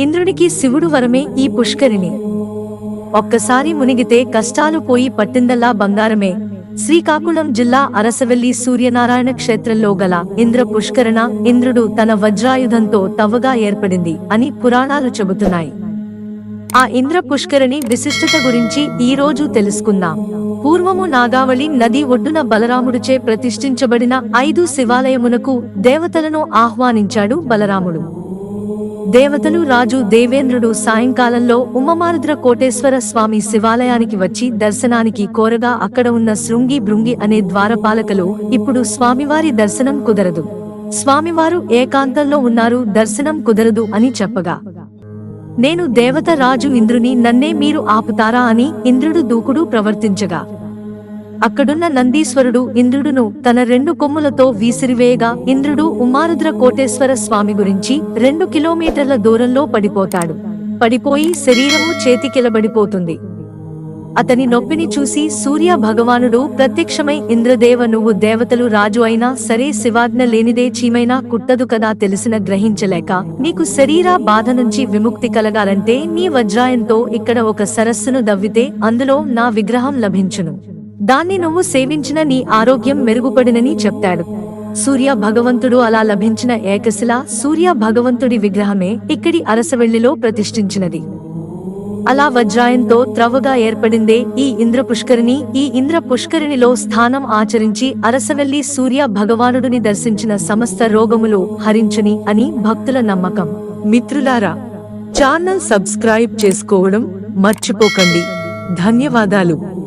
ఇంద్రుడికి శివుడు వరమే ఈ పుష్కరిణి. ఒక్కసారి మునిగితే కష్టాలు పోయి పట్టిందల్లా బంగారమే. శ్రీకాకుళం జిల్లా అరసవెల్లి సూర్యనారాయణ క్షేత్రంలో గల ఇంద్ర పుష్కరణ ఇంద్రుడు తన వజ్రాయుధంతో తవ్వగా ఏర్పడింది అని పురాణాలు చెబుతున్నాయి. ఆ ఇంద్ర పుష్కరిణి విశిష్టత గురించి ఈ రోజు తెలుసుకుందాం. పూర్వము నాగావళి నది ఒడ్డున బలరాముడిచే ప్రతిష్ఠించబడిన ఐదు శివాలయమునకు దేవతలను ఆహ్వానించాడు బలరాముడు. దేవతలు రాజు దేవేంద్రుడు సాయంకాలంలో ఉమ్మమారుద్ర కోటేశ్వర స్వామి శివాలయానికి వచ్చి దర్శనానికి కోరగా అక్కడ ఉన్న శృంగి భృంగి అనే ద్వారపాలకలు ఇప్పుడు స్వామివారి దర్శనం కుదరదు. స్వామివారు ఏకాంతంలో ఉన్నారు దర్శనం కుదరదు అని చెప్పగా నేను దేవత రాజు ఇంద్రుని నన్నే మీరు ఆపుతారా? అని ఇంద్రుడు దూకుడు ప్రవర్తించగా అక్కడున్న నందీశ్వరుడు ఇంద్రుడును తన రెండు కొమ్ములతో వీసిరివేయగా ఇంద్రుడు ఉమారుద్ర కోటేశ్వర స్వామి గురించి రెండు కిలోమీటర్ల దూరంలో పడిపోతాడు. పడిపోయి శరీరము చేతికిలబడిపోతుంది. అతని నొప్పిని చూసి సూర్య భగవానుడు ప్రత్యక్షమై ఇంద్రదేవ నువ్వు దేవతలు రాజు అయినా సరే శివాజ్ఞ లేనిదే చీమైనా కుట్టదు కదా తెలిసిన గ్రహించలేక నీకు శరీర బాధ నుంచి విముక్తి కలగాలంటే నీ వజ్రాయంతో ఇక్కడ ఒక సరస్సును దవ్వితే అందులో నా విగ్రహం లభించును. దాన్ని నువ్వు సేవించిన నీ ఆరోగ్యం మెరుగుపడినని చెప్తాడు. సూర్య భగవంతుడు అలా లభించిన ఏకశిల సూర్య భగవంతుడి విగ్రహమే ఇక్కడి అరసవెల్లిలో ప్రతిష్ఠించినది. అలా వజ్రాయంతో త్రవగా ఏర్పడిందే ఈ ఇంద్ర పుష్కరిణి ఈ ఇంద్ర పుష్కరిణిలో స్థానం ఆచరించి అరసవెల్లి సూర్య భగవానుడిని దర్శించిన సమస్త రోగములు హరించుని అని భక్తుల నమ్మకం. మిత్రులారా ఛానల్ సబ్స్క్రైబ్ చేసుకోవడం మర్చిపోకండి. ధన్యవాదాలు.